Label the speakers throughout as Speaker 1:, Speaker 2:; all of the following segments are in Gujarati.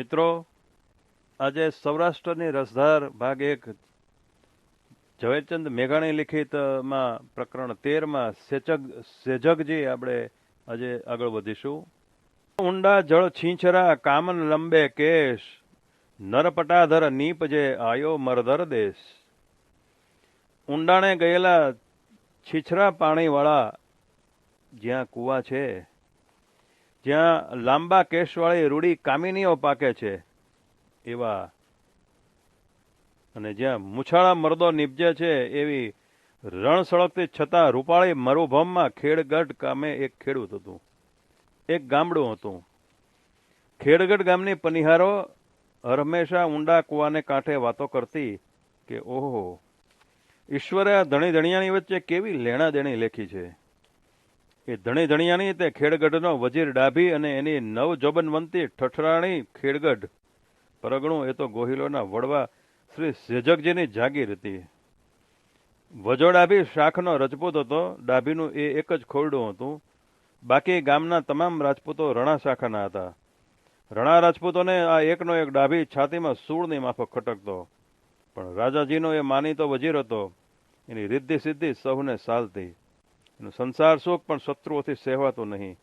Speaker 1: મિત્રો, આજે સૌરાષ્ટ્રની રસધાર ભાગ એક ઝવેરચંદ મેઘાણી લિખિતમાં પ્રકરણ તેરમાં સેચક સેજગજી આપણે આજે આગળ વધીશું. ઊંડા જળ છીંછરા કામન લંબે કેશ, નરપટાધર નીપજે આયો મરધર દેશ. ઊંડાણે ગયેલા છીછરા પાણીવાળા જ્યાં કૂવા છે જ્યાં લાંબા કેશવાળી રૂડી કામિનીઓ પાકે છે, એવા અને જ્યાં મુછાળા મરદો નીપજે છે, એવી રણ સળગતી છતાં રૂપાળી મરુભમમાં ખેડગઢ ગામે એક ખેડૂત હતું. એક ગામડું હતું. ખેડગઢ ગામની પનિહારો હંમેશા ઊંડા કૂવાને કાંઠે વાતો કરતી કે, ઓહો, ઈશ્વરે આ ધણી ધણિયાની વચ્ચે કેવી લેણા દેણી લેખી છે? એ ધણી ધણિયાની તે ખેડગઢનો વજીર ડાભી અને એની નવ જોબનવંતી ઠઠરાણી ખેડગઢ. પરગણું, એ તો ગોહિલોના વડવા શ્રી સેજકજીની જાગીર હતી. વજો ડાભી શાખનો રજપૂત હતો. ડાભીનું એ એક જ ખોરડું હતું. બાકી ગામના તમામ રાજપૂતો રણા શાખાના હતા. રણા રાજપૂતોને આ એકનો એક ડાભી છાતીમાં સૂળની માફક ખટકતો. પણ રાજાજીનો એ માનીતો વજીર હતો. એની રિદ્ધિ સિદ્ધિ સૌને સાલતી. એનું સંસાર સુખ પણ શત્રુઓથી સહેવાતો નહીં.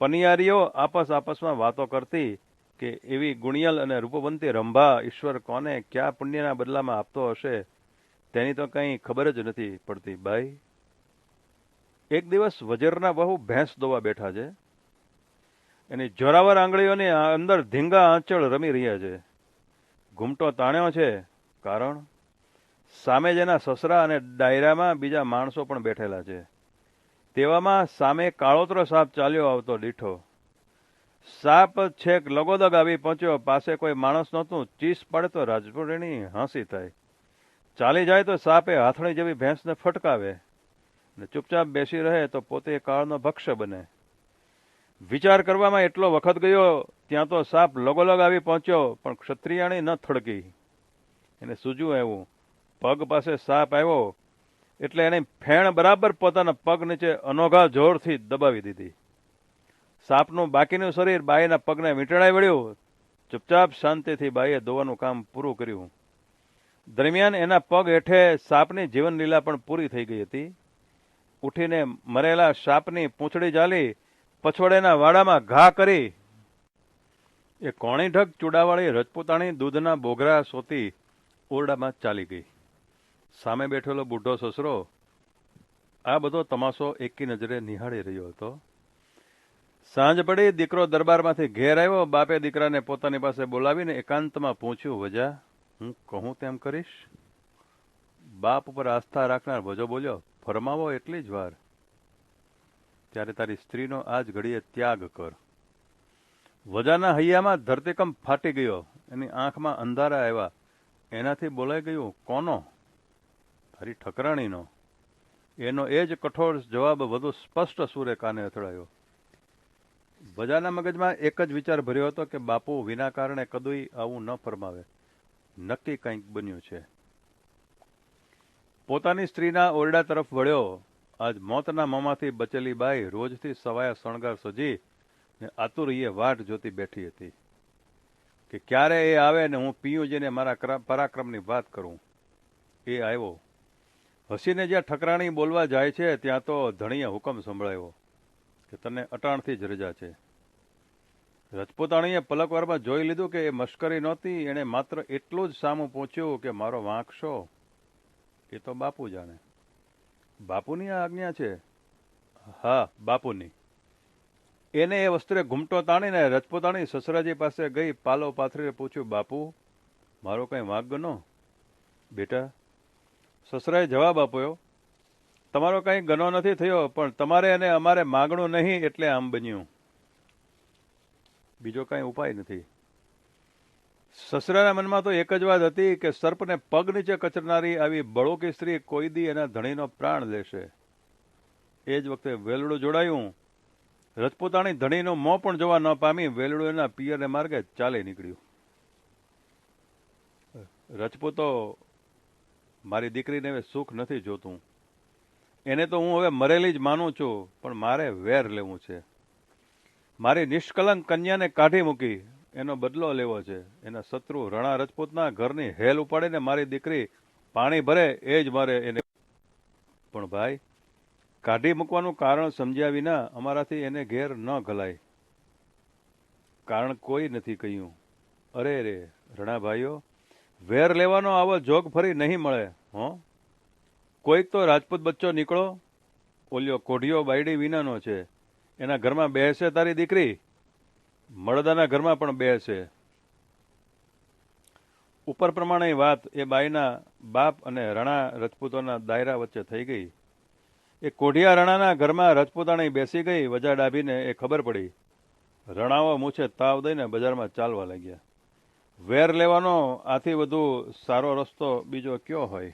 Speaker 1: પનિયારીઓ આપસ આપસમાં વાતો કરતી કે એવી ગુણિયલ અને રૂપવંતી રંભા ઈશ્વર કોને ક્યાં પુણ્યના બદલામાં આપતો હશે, તેની તો કંઈ ખબર જ નથી પડતી. ભાઈ, એક દિવસ વજરના બહુ ભેંસ દોવા બેઠા છે. એની જોરાવર આંગળીઓની અંદર ધીંગા આંચળ રમી રહ્યા છે. ઘૂમટો તાણ્યો છે, કારણ સામે જેના સસરા અને ડાયરામાં બીજા માણસો પણ બેઠેલા છે. તેવામાં સામે કાળોતરો સાપ ચાલ્યો આવતો દીઠો. સાપ છેક લગોદગ આવી પહોંચ્યો, પાસે કોઈ માણસ નહોતું, ચીસ પડે તો રાજપુરીની હાંસી થાય ચાલી જાય તો સાપે હાથણી જેવી ભેંસને ફટકાવે ને ચૂપચાપ બેસી રહે તો પોતે કાળનો ભક્ષ બને. વિચાર કરવામાં એટલો વખત ગયો, ત્યાં તો સાપ લગોલગ આવી પહોંચ્યો, પણ ક્ષત્રિયાણી ન થડકી. એને સૂજ્યું એવું પગ પાસે સાપ આવ્યો એટલે એને ફેણ બરાબર પોતાના પગ નીચે અનોઘા જોરથી દબાવી દીધી. સાપનું બાકીનું શરીર બાઈના પગને વીંટળાઈ વળ્યું. ચૂપચાપ શાંતિથી બાઈએ ધોવાનું કામ પૂરું કર્યું. દરમિયાન એના પગ હેઠે સાપની જીવનલીલા પણ પૂરી થઈ ગઈ હતી. ઉઠીને મરેલા સાપની પૂંછડી ચાલી પછવાડેના વાડામાં ઘા કરી. એ કોણી ઢગ ચૂડાવાળી રજપૂતાણી દૂધના બોઘરા સોતી ઓરડામાં ચાલી ગઈ. સામે બેઠેલો બુઢો સસરો આ બધો તમાશો એકી નજરે નિહાળી રહ્યો હતો. સાંજ પડી, દીકરો દરબારમાંથી ઘેર આવ્યો. બાપે દીકરાને પોતાની પાસે બોલાવીને એકાંતમાં પૂછ્યું, વજા, હું કહું તેમ કરીશ? બાપ ઉપર આસ્થા રાખનાર વજો બોલ્યો, ફરમાવો એટલી જ વાર. ત્યારે તારી સ્ત્રીનો આજ ઘડીએ ત્યાગ કર. વજાના હૈયામાં ધરતીકંપ ફાટી ગયો. એની આંખમાં અંધારા આવ્યા. એનાથી બોલાઈ ગયું, કોનો? તારી ઠકરાણીનો. એનો એ જ કઠોર જવાબ વધુ સ્પષ્ટ સૂરે કાને અથડાયો. બજાના મગજમાં એક જ વિચાર ભર્યો હતો કે બાપુ વિના કારણે કદુઈ આવું ન ફરમાવે. નક્કી કંઈક બન્યું છે. પોતાની સ્ત્રીના ઓરડા તરફ વળ્યો. આજ મોતના મોંમાંથી બચેલી બાઈ રોજથી સવાયા શણગાર સજી ને આતુરીએ વાટ જોતી બેઠી હતી. કે ક્યારે એ આવે ને હું પિયુજીને મારા પરાક્રમની વાત કરું. એ આવ્યો. હસીને જ્યાં ઠકરાણી બોલવા જાય છે, ત્યાં તો ધણીએ હુકમ સંભળાયો કે તને અટાણથી જ રજા છે. રજપૂતાણીએ પલકવારમાં જોઈ લીધું કે એ મશ્કરી નહોતી, એણે માત્ર એટલું જ સામું પહોંચ્યું કે મારો વાંકશો. એ તો બાપુ જાણે. બાપુની આ આજ્ઞા છે? હા, બાપુની. એને એ વસ્ત્રે ઘૂમટો તાણીને રજપૂતાણી સસરાજી પાસે ગઈ પાલો પાથરીને પૂછ્યું, બાપુ, મારો કંઈ વાંક ગનો બેટા સસરાએ જવાબ આપ્યો, તમારો કંઈ ગનો નથી થયો, પણ તમારે અને અમારે માગણું નહીં એટલે આમ બન્યું. બીજો કાંઈ ઉપાય નથી. સસરાના મનમાં તો એક જ વાત હતી કે સર્પને પગ નીચે કચરનારી આવી બળોકી સ્ત્રી કોઈ દી એના ધણીનો પ્રાણ લેશે એ જ વખતે વેલડું જોડાયું. રજપૂતાણી ધણીનું મોં પણ જોવા ન પામી વેલડું એના પિયરને માર્ગે ચાલી નીકળ્યું. રજપૂતો મારી દીકરીને હવે સુખ નથી જોતું. એને તો હું હવે મરેલી જ માનું છું, પણ મારે વેર લેવું છે. મારી નિષ્કલંક કન્યાને કાઢી મૂકી, એનો બદલો લેવો છે. એના શત્રુ રણા રજપૂતના ઘરની હેલ ઉપાડીને મારી દીકરી પાણી ભરે, એ જ મારે એને પણ ભાઈ, કાઢી મૂકવાનું કારણ સમજ્યા વિના અમારાથી એને ઘેર ન ઘલાય કારણ કોઈ નથી કહ્યું. અરે રે, રણા ભાઈઓ વેર લેવાનો આવો જોગ ફરી નહીં મળે, હો? કોઈક તો રાજપૂત બચ્ચો નીકળો. ઓલ્યો કોઢિયો બાયડી વિનાનો છે. એના ઘરમાં બેસે તારી દીકરી? મળદાના ઘરમાં પણ બેસે. ઉપર પ્રમાણે વાત એ બાઈના બાપ અને રણા રજપૂતોના દાયરા વચ્ચે થઈ ગઈ. એ કોઢિયા રણાના ઘરમાં રજપૂતાણી બેસી ગઈ, વજા ડાભીને એ ખબર પડી. રણાઓ મૂછે તાવ દઈને બજારમાં ચાલવા લાગ્યા. વેર લેવાનો આથી વધુ સારો રસ્તો બીજો કયો હોય?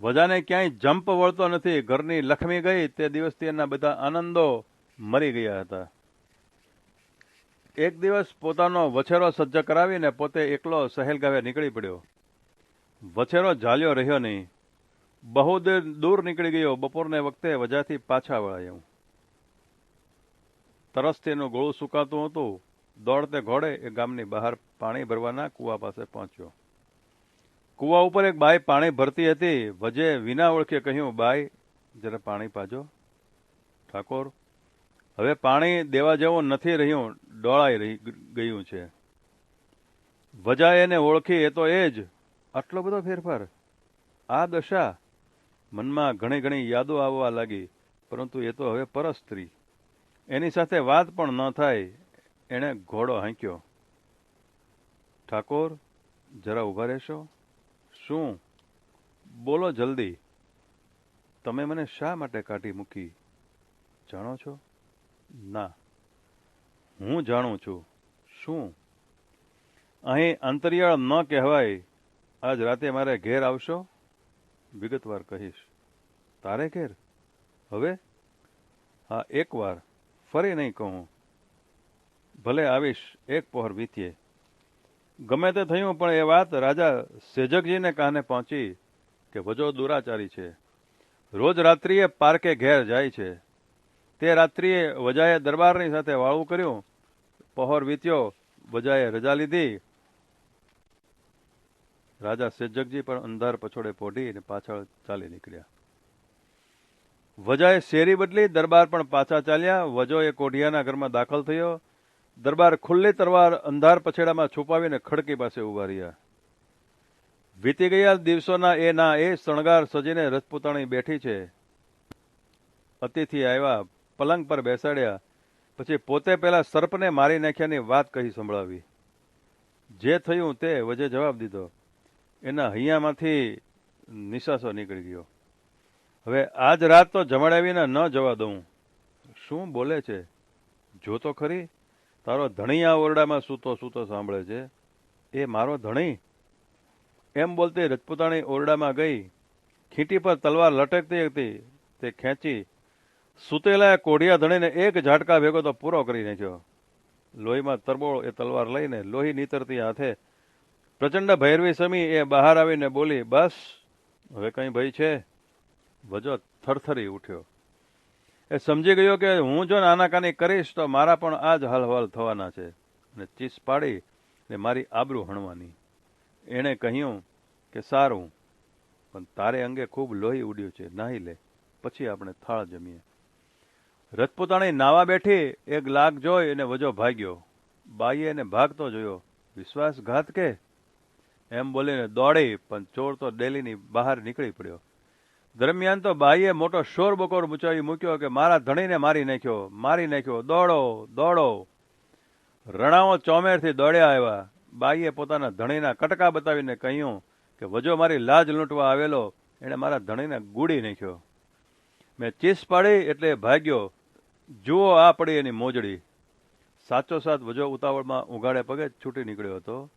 Speaker 1: વજાને ક્યાંય જંપ વળતો નથી. ઘરની લક્ષ્મી ગઈ તે દિવસથી એના બધા આનંદો મરી ગયા હતા. એક દિવસ પોતાનો વછેરો સજ્જ કરાવીને પોતે એકલો સહેલગાવે નીકળી પડ્યો. વછેરો ઝાલ્યો રહ્યો નહીં. બહુ દૂર દૂર નીકળી ગયો. બપોરને વખતે વજાથી પાછા વળાયો. તરસથી એનું ગોળું સુકાતું હતું. દોડતે ઘોડે એ ગામની બહાર પાણી ભરવાના કુવા પાસે પહોંચ્યો. કુવા ઉપર એક બાઈ પાણી ભરતી હતી. વજે વિના ઓળખે કહ્યું, બાઈ, જરા પાણી પાજો. ઠાકોર, હવે પાણી દેવા જેવું નથી રહ્યું, ડોળાઈ રહી ગયું છે. વજા એને ઓળખી, એ તો એ જ. આટલો બધો ફેરફાર? આ દશા. મનમાં ઘણી ઘણી યાદો આવવા લાગી, પરંતુ એ તો હવે પરસ્ત્રી. એની સાથે વાત પણ ન થાય એણે ઘોડો હાંક્યો. ઠાકોર, જરા ઊભા રહેશો? શું? બોલો જલ્દી. તમે મને શા માટે કાઢી મૂકી? જાણો છો? ના. હું જાણું છું. શું? અહીં અંતરિયાળ ન કહેવાય. આજ રાતે મારે ઘેર આવશો? વિગતવાર કહીશ. તારે ઘેર? હવે? હા, એકવાર. ફરી નહીં કહું. ભલે આવીશ, એક પહોર વીતીએ. ગમે તે થયું, પણ એ વાત રાજા સેજકજીને કાને પહોંચી કે વજો દુરાચારી છે. રોજ રાત્રિએ પાર્કે ઘેર જાય છે. તે રાત્રિએ વજાએ દરબારની સાથે વાળું કર્યું. પહોર વીત્યો, વજાએ રજા લીધી. રાજા સેજકજી પણ અંધાર પછોડે પોઢી અને પાછળ ચાલી નીકળ્યા. વજાએ શેરી બદલી દરબાર પણ પાછા ચાલ્યા. વજો એ કોઢિયાના ઘરમાં દાખલ થયો. દરબાર ખુલ્લી તરવાર અંધાર પછેડામાં છુપાવીને ખડકી પાસે ઊભા રહ્યા. વીતી ગયા દિવસોના એ ના એ શણગાર સજીને રજપૂતાણી બેઠી છે. અતિથિ આવ્યા, પલંગ પર બેસાડ્યા, પછી પોતે પેલા સર્પને મારી નાખ્યાની વાત કહી સંભળાવી. જે થયું તે વજે જવાબ દીધો. એના હૈયામાંથી નિશાસો નીકળી ગયો. હવે આજ રાત તો જમાડાવીને ન જવા દઉં. શું બોલે છે? જો તો ખરી? તારો ધણી આ ઓરડામાં સૂતો સૂતો સાંભળે છે. એ મારો ધણી? એમ બોલતી રજપૂતાણી ઓરડામાં ગઈ. ખીંટી પર તલવાર લટકતી હતી. તે ખેંચી સૂતેલા કોઢિયા ધણીને એક ઝાટકા ભેગો તો પૂરો કરી નાખ્યો. લોહીમાં તરબોળ એ તલવાર લઈને લોહી નીતરતી હાથે પ્રચંડ ભૈરવી સમી એ બહાર આવીને બોલી, બસ, હવે કંઈ ભય છે? વજો થરથરી ઉઠ્યો. એ સમજી ગયો કે હું જો નાનાકાની કરીશ તો મારા પણ આ જ હલહલ થવાના છે. અને ચીસ પાડી ને મારી આબરૂ હણવાની. એણે કહ્યું કે સારું, પણ તારે અંગે ખૂબ લોહી ઉડ્યું છે, નાહી લે, પછી આપણે થાળ જમીએ. રજપૂતાણી નાવા બેઠી, એક લાગ જોઈ અને વજો ભાગ્યો. બાઈએ એને ભાગતો જોયો, વિશ્વાસઘાત કે? એમ બોલીને દોડી, પણ ચોર તો ડેલીની બહાર નીકળી પડ્યો. દરમિયાન તો બાઈએ મોટો શોર બકોર મચાવી મૂક્યો કે મારા ધણીને મારી નાખ્યો મારી નાખ્યો, દોડો દોડો. રણાઓ ચોમેરથી દોડ્યા આવ્યા. બાઈએ પોતાના ધણીના કટકા બતાવીને કહ્યું કે, વજો મારી લાજ લૂંટવા આવેલો, એણે મારા ધણીને ગુડી નાખ્યો. મેં ચીસ પાડી એટલે ભાગ્યો. જુઓ આ પડી એની મોજડી. સાચો સાથ વજો ઉતાવળમાં ઉઘાડે પગે છૂટી નીકળ્યો હતો.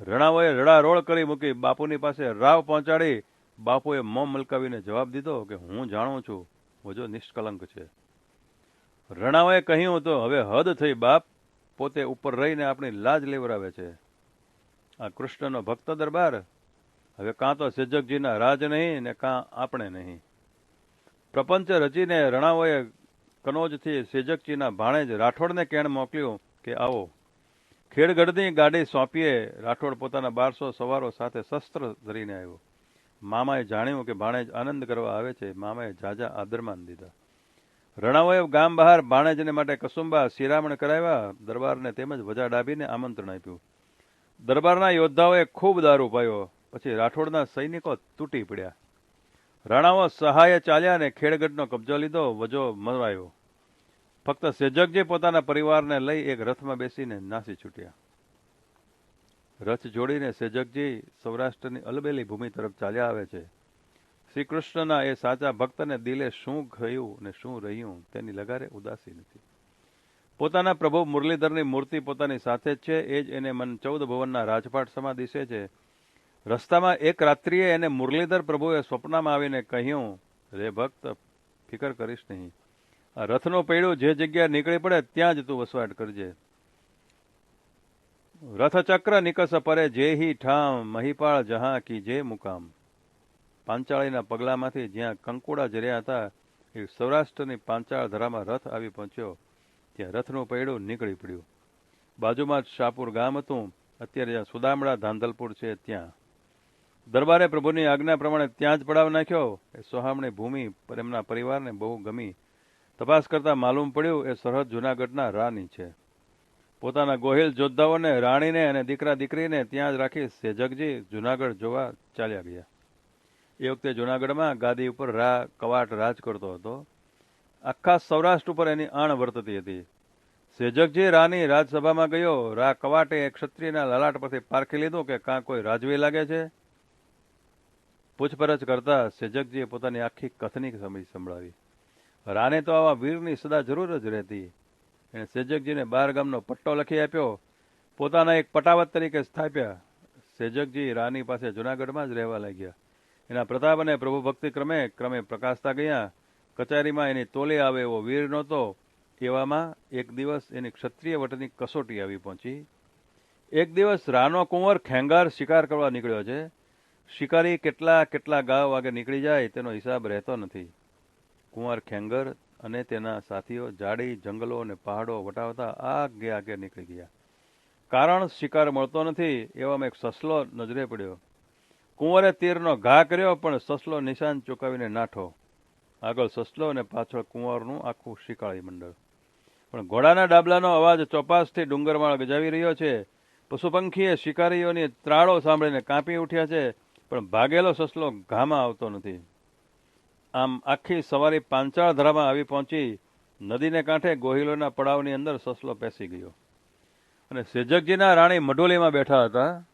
Speaker 1: રણાઓએ રડારોળ કરી મૂકી બાપુની પાસે રાવ પહોંચાડી બાપુએ મોં મલકાવીને જવાબ દીધો કે હું જાણું છું વજો નિષ્કલંક છે. રણાઓએ કહ્યું તો, હવે હદ થઈ બાપ, પોતે ઉપર રહીને આપણી લાજ લેવરાવે છે. આ કૃષ્ણનો ભક્ત દરબાર, હવે કાં તો સેજકજીના રાજ નહીં ને કાં આપણે નહીં. પ્રપંચ રચીને રણાઓએ કનોજથી સેજકજીના ભાણેજ રાઠોડને કેણ મોકલ્યું કે, આવો, ખેડગઢની ગાડી સોંપીએ. રાઠોડ પોતાના બારસો સવારો સાથે શસ્ત્ર ધરીને આવ્યો. મામાએ જાણ્યું કે ભાણેજ આનંદ કરવા આવે છે, મામાએ ઝાઝા આદરમાન દીધા. રણાઓએ ગામ બહાર ભાણેજને માટે કસુંબા શિરામણ કરાવ્યા, દરબારને તેમજ વજા ડાબીને આમંત્રણ આપ્યું. દરબારના યોદ્ધાઓએ ખૂબ દારૂ પાયો, પછી રાઠોડના સૈનિકો તૂટી પડ્યા. રાણાઓ સહાય ચાલ્યા અને ખેડગઢનો કબજો લીધો, વજો મરવાયો ફક્ત સેજકજી પોતાના પરિવારને લઈ એક રથમાં બેસીને નાસી છૂટ્યા. રથ જોડીને સેજકજી સૌરાષ્ટ્રની અલબેલી ભૂમિ તરફ ચાલ્યા આવે છે. શ્રી કૃષ્ણના એ સાચા ભક્તને દિલે શું ગયું ને શું રહ્યું તેની લગારે ઉદાસી નથી. પોતાના પ્રભુ મુરલીધરની મૂર્તિ પોતાની સાથે જ છે, એ જ એને મન ચૌદ ભુવનના રાજપાટ સમા દિશે છે રસ્તામાં એક રાત્રિએ એને મુરલીધર પ્રભુએ સ્વપ્નમાં આવીને કહ્યું, રે ભક્ત, ફિકર કરીશ નહીં. આ રથનો પૈડો જે જગ્યાએ નીકળી પડે ત્યાં જ તું વસવાટ કરજે. રથચક્ર નિકસ પરે જે હી ઠામ, મહિપાળ જહા કી જે મુકામ. પાંચાળીના પગલામાંથી જ્યાં કંકોડા જર્યા હતા, એ સૌરાષ્ટ્રની પાંચાળ ધરામાં રથ આવી પહોંચ્યો, ત્યાં રથનું પૈડું નીકળી પડ્યું. બાજુમાં જ શાહપુર ગામ હતું, અત્યારે જ્યાં સુદામડા ધાંધલપુર છે ત્યાં. દરબારે પ્રભુની આજ્ઞા પ્રમાણે ત્યાં જ પડાવ નાખ્યો. એ સોહામણી ભૂમિ પર એમના પરિવારને બહુ ગમી. તપાસ કરતા માલુમ પડ્યું, એ સરહદ જુનાગઢના રાની છે. પોતાના ગોહિલ જોદ્ધાઓને રાણીને અને દીકરા દીકરીને ત્યાં જ રાખી સેજકજી જુનાગઢ જોવા ચાલ્યા ગયા. એ વખતે જુનાગઢમાં ગાદી ઉપર રા કવાટ રાજ કરતો હતો. આખા સૌરાષ્ટ્ર ઉપર એની આણ વર્તતી હતી. સેજકજી રાની રાજસભામાં ગયો. રા કવાટે ક્ષત્રિયના લલાટ પરથી પારખી લીધું કે કાં કોઈ રાજવી લાગે છે? પૂછપરછ કરતા સેજકજીએ પોતાની આખી કથની સમજ સંભળાવી. રાને તો આવા વીરની સદા જરૂર જ રહેતી. એણે સેજકજીને બાર ગામનો પટ્ટો લખી આપ્યો. પોતાના એક પટાવત તરીકે સ્થાપ્યા. સેજકજી રાની પાસે જુનાગઢમાં જ રહેવા લાગ્યા. એના પ્રતાપ અને પ્રભુ ભક્તિ ક્રમે ક્રમે પ્રકાશતા ગયા. કચેરીમાં એની તોલે આવે એવો વીર નહોતો. એવામાં એક દિવસ એની ક્ષત્રિય વટની કસોટી આવી પહોંચી. એક દિવસ રાનો કુંવર ખેંગાર શિકાર કરવા નીકળ્યો છે. શિકારી કેટલા કેટલા ગાવ વાગે નીકળી જાય તેનો હિસાબ રહેતો નથી. કુંવર ખેંગર અને તેના સાથીઓ જાડી જંગલો અને પહાડો વટાવતા આગે આગે નીકળી ગયા. કારણ શિકાર મળતો નથી એવામાં એક સસલો નજરે પડ્યો. કુંવરે તીરનો ઘા કર્યો, પણ સસલો નિશાન ચૂકાવીને નાઠો. આગળ સસલો અને પાછળ કુંવરનું આખું શિકાળી મંડળ. પણ ઘોડાના ડાબલાનો અવાજ ચોપાસથી ડુંગરમાળ ગજાવી રહ્યો છે. પશુપંખીએ શિકારીઓની ત્રાળો સાંભળીને કાંપી ઉઠ્યા છે, પણ ભાગેલો સસલો ઘામાં આવતો નથી. આમ આખી સવારી પાંચાળ ધરામાં આવી પહોંચી નદીને કાંઠે ગોહિલોના પડાવની અંદર સસલો પેસી ગયો. અને સેજકજીના રાણી મઢોલીમાં બેઠા હતા.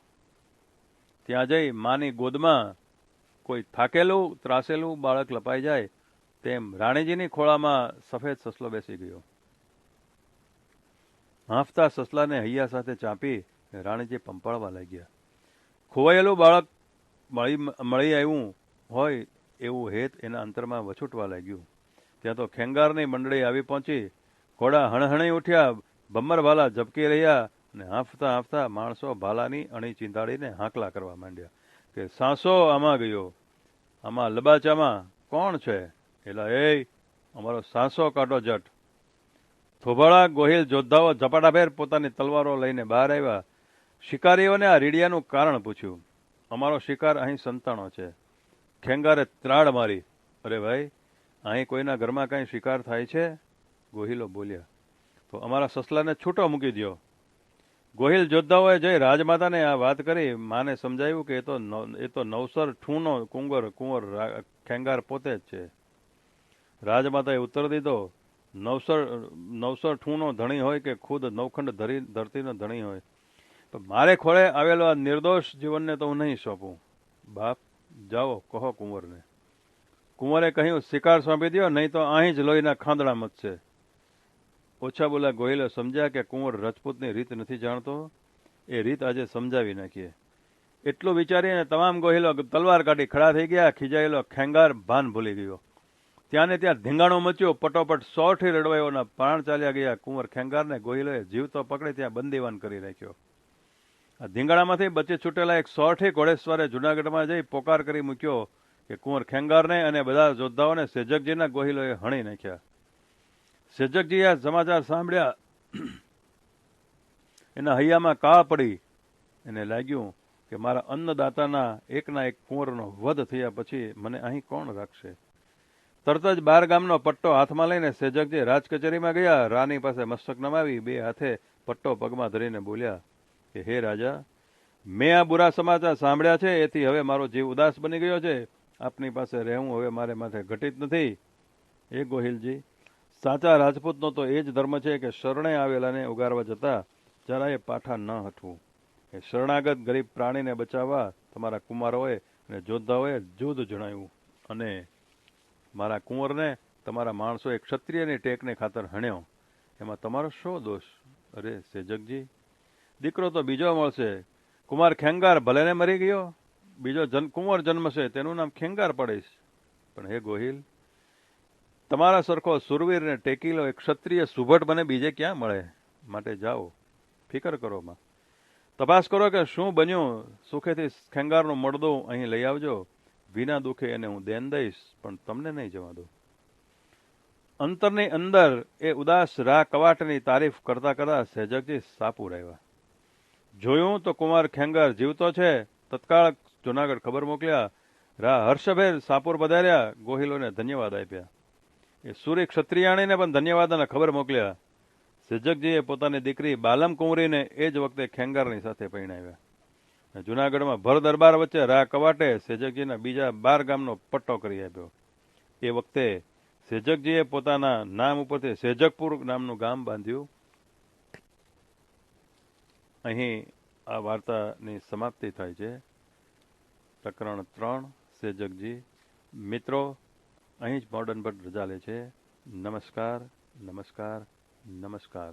Speaker 1: ત્યાં જઈ માની ગોદમાં કોઈ થાકેલું, ત્રાસેલું બાળક લપાઈ જાય તેમ રાણીજીની ખોળામાં સફેદ સસલો બેસી ગયો. હાંફતા સસલાને હૈયા સાથે ચાંપી રાણીજી પંપાળવા લાગ્યા. ખોવાયેલું બાળક મળી મળી આવ્યું હોય એવું હેત એના અંતરમાં વછૂટવા લાગ્યું. ત્યાં તો ખેંગારની મંડળી આવી પહોંચી. ઘોડા હણહણી ઉઠ્યા ભમ્મર ભાલા ઝબકી રહ્યા અને હાંફતા હાંફતા માણસો ભાલાની અણી ચીંધાડીને હાંકલા કરવા માંડ્યા. કે સાંસો આમાં ગયો. આમાં લબાચામાં કોણ છે? એટલે એ અમારો સાંસો કાઢો જટ. થોભાળા, ગોહિલ જોદ્ધાઓ ઝપાટાભેર પોતાની તલવારો લઈને બહાર આવ્યા. શિકારીઓને આ રીડિયાનું કારણ પૂછ્યું. અમારો શિકાર અહીં સંતાણો છે. ખેંગારે ત્રાડ મારી. અરે ભાઈ, અહીં કોઈના ઘરમાં કાંઈ શિકાર થાય છે? ગોહિલો બોલ્યા, તો અમારા સસલાને છૂટો મૂકી દો ગોહિલ યોદ્ધાઓએ જઈ રાજમાતાને આ વાત કરી. માને સમજાવ્યું કે એ તો એ તો નવસર ઠૂનો કુંવર કુંવર ખેંગાર પોતે જ છે. રાજમાતાએ ઉત્તર દીધો, નવસર નવસર ઠૂનો ધણી હોય કે ખુદ નવખંડ ધરી, ધરતીનો ધણી હોય? પણ મારે ખોળે આવેલો આ નિર્દોષ જીવનને તો હું નહીં સોંપું. બાપ જાઓ, કહો કુંવરને. કુંવરે કહ્યું, શિકાર સોંપી દો નહીં તો અહીં જ લોહીના ખાંદડા મચશે. ઓછા બોલા ગોહિલે સમજ્યા કે કુંવર રજપૂતની રીત નથી જાણતો. એ રીત આજે સમજાવી નાખીએ. એટલું વિચારીને તમામ ગોહિલો તલવાર કાઢી ખડા થઈ ગયા, ખીજાયેલો ખેંગાર ભાન ભૂલી ગયો. ત્યાંને ત્યાં ધીંગાણો મચ્યો, પટોપટ સોઠી રડવાયોના પ્રાણ ચાલ્યા ગયા. કુંવર ખેંગારને ગોહિલોએ જીવતો પકડી ત્યાં બંદીવાન કરી રાખ્યો. આ ધીંગાણામાંથી બચી છૂટેલા એક સોઠી ઘોડેશ્વરે જૂનાગઢમાં જઈ પોકાર કરી મૂક્યો કે કુંવર ખેંગારને અને બધા યોદ્ધાઓને સેજકજીના ગોહિલોએ હણી નાખ્યા. સેજકજીએ આ સમાચાર સાંભળ્યા, એના હૈયામાં કા પડી. એને લાગ્યું કે મારા અન્નદાતાના એકના એક કુંવરનો વધ થયા પછી મને અહીં કોણ રાખશે? તરત જ બાર ગામનો પટ્ટો હાથમાં લઈને સેજકજી રાજ કચેરીમાં ગયા. રાની પાસે મસ્તક નમાવી, બે હાથે પટ્ટો પગમાં ધરીને બોલ્યા કે હે રાજા, મેં આ બુરા સમાચાર સાંભળ્યા છે, એથી હવે મારો જીવ ઉદાસ બની ગયો છે. આપની પાસે રહેવું હવે મારે માથે ઘટિત નથી. એ ગોહિલજી, સાચા રાજપૂતનો તો એ જ ધર્મ છે કે શરણે આવેલાને ઉગારવા જતાં જરાય પાઠા ન હટવું. એ શરણાગત ગરીબ પ્રાણીને બચાવવા તમારા કુમારોએ અને યોદ્ધાઓએ જુદ જણાવ્યું. અને મારા કુંવરને, તમારા માણસોએ ક્ષત્રિયની ટેકને ખાતર હણ્યો. એમાં તમારો શો દોષ? અરે, સેજકજી દીકરો તો બીજો મળશે. કુમાર ખેંગાર ભલેને મરી ગયો, બીજો જન કુંવર જન્મશે, તેનું નામ ખેંગાર પડીશ. પણ હે ગોહિલ, તમારા સરખો સુરવીર ને ટેકીલો એક ક્ષત્રિય સુભટ બને, બીજે ક્યાં મળે? માટે જાઓ. ફિકર કરો, માં. તપાસ કરો કે શું બન્યું? સુખેથી ખેંગારનું મળદું અહીં લઈ આવજો. વિના દુઃખે એને હું દેન દઈશ, પણ તમને નહીં જવા દઉં. અંતરની અંદર એ ઉદાસ રા કવાટની તારીફ કરતા કરતા સહેજકજી સાપુ આવ્યા જોયું તો કુમાર ખેંગાર જીવતો છે. તત્કાળ જુનાગઢ ખબર મોકલ્યા. રા હર્ષભેર સાપુર પધાર્યા, ગોહિલોને ધન્યવાદ આપ્યા. એ સૂર્ય ક્ષત્રિયાણીને પણ ધન્યવાદ અને ખબર મોકલ્યા. સિજકજીએ પોતાની દીકરી બાલમ કુંવરીને એ જ વખતે ખેંગારની સાથે પરણાવ્યા જુનાગઢમાં ભર દરબાર વચ્ચે રા કવાટે સેજકજીના બીજા બાર ગામનો પટ્ટો કરી આપ્યો. એ વખતે સેજકજીએ પોતાના નામ ઉપરથી સેજકપુર નામનું ગામ બાંધ્યું. અહીં આ વાર્તાની સમાપ્તિ થાય છે. પ્રકરણ ત્રણ સેજકજી મિત્રો, અહીં જ મોડર્ન ભટ્ટ રજા લે છે. નમસ્કાર નમસ્કાર નમસ્કાર.